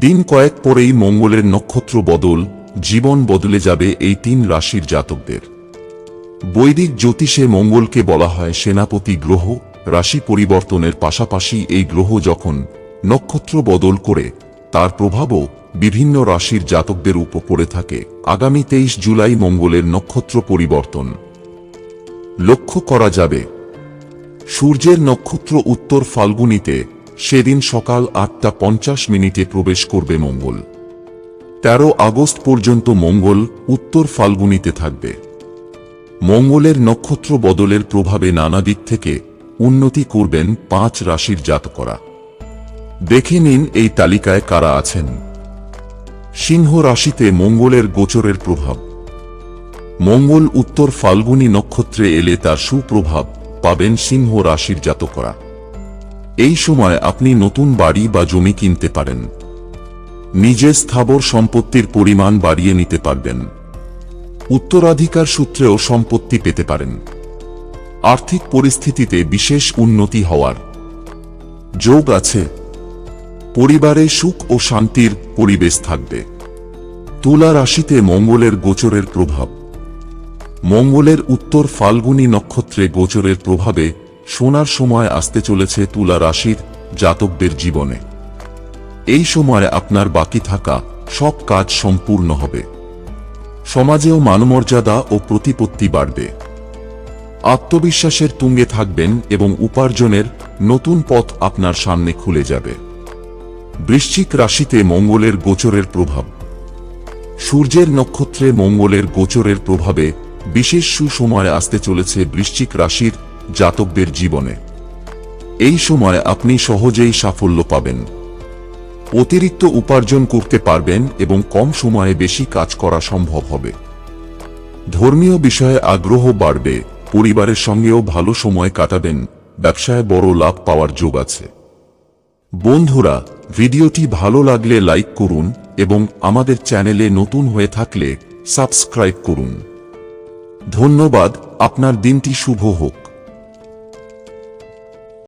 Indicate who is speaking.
Speaker 1: দিন কয়েক পরেই মঙ্গলের নক্ষত্র বদল, জীবন বদলে যাবে এই তিন রাশির জাতকদের। বৈদিক জ্যোতিষে মঙ্গলকে বলা হয় সেনাপতি গ্রহ, রাশি পরিবর্তনের পাশাপাশি এই গ্রহ যখন নক্ষত্র বদল করে, তার প্রভাবও বিভিন্ন রাশির জাতকদের উপর পড়ে থাকে। আগামী তেইশ জুলাই মঙ্গলের নক্ষত্র পরিবর্তন। লক্ষ্য করা যাবে। সূর্যের নক্ষত্র উত্তর ফাল্গুনিতে সেদিন সকাল আটটা পঞ্চাশ মিনিটে প্রবেশ করবে মঙ্গল। তেরো আগস্ট পর্যন্ত মঙ্গল উত্তর ফাল্গুনিতে থাকবে। মঙ্গলের নক্ষত্র বদলের প্রভাবে নানা দিক থেকে উন্নতি করবেন পাঁচ রাশির জাতকরা। দেখে নিন এই তালিকায় কারা আছেন। সিংহ রাশিতে মঙ্গলের গোচরের প্রভাব। মঙ্গল উত্তর ফাল্গুনী নক্ষত্রে এলে তার সুপ্রভাব পাবেন সিংহ রাশির জাতকরা। এই সময় আপনি নতুন বাড়ি বা জমি কিনতে পারেন। নিজের স্থাবর সম্পত্তির পরিমাণ বাড়িয়ে নিতে পারবেন। উত্তরাধিকার সূত্রেও সম্পত্তি পেতে পারেন। আর্থিক পরিস্থিতিতে বিশেষ উন্নতি হওয়ার যোগ আছে। পরিবারে সুখ ও শান্তির পরিবেশ থাকবে। তুলা রাশিতে মঙ্গলের গোচরের প্রভাব। মঙ্গলের উত্তর ফাল্গুনী নক্ষত্রে গোচরের প্রভাবে সোনার সময় আসতে চলেছে তুলা রাশির জাতকদের জীবনে। এই সময় আপনার বাকি থাকা সব কাজ সম্পূর্ণ হবে। সমাজেও মানমর্যাদা ও প্রতিপত্তি বাড়বে। আত্মবিশ্বাসের তুঙ্গে থাকবেন এবং উপার্জনের নতুন পথ আপনার সামনে খুলে যাবে। বৃশ্চিক রাশিতে মঙ্গলের গোচরের প্রভাব। সূর্যের নক্ষত্রে মঙ্গলের গোচরের প্রভাবে বিশেষ সুসময় আসতে চলেছে বৃশ্চিক রাশির জাতকদের জীবনে। এই সময় আপনি সহজেই সাফল্য পাবেন। অতিরিক্ত উপার্জন করতে পারবেন এবং কম সময়ে বেশি কাজ করা সম্ভব হবে। ধর্মীয় বিষয়ে আগ্রহ বাড়বে, পরিবারের সঙ্গেও ভালো সময় কাটাবেন, ব্যবসায় বড় লাভ পাওয়ার যোগ আছে। বন্ধুরা, ভিডিওটি ভালো লাগলে লাইক করুন এবং আমাদের চ্যানেলে নতুন হয়ে থাকলে সাবস্ক্রাইব করুন। ধন্যবাদ, আপনার দিনটি শুভ হোক।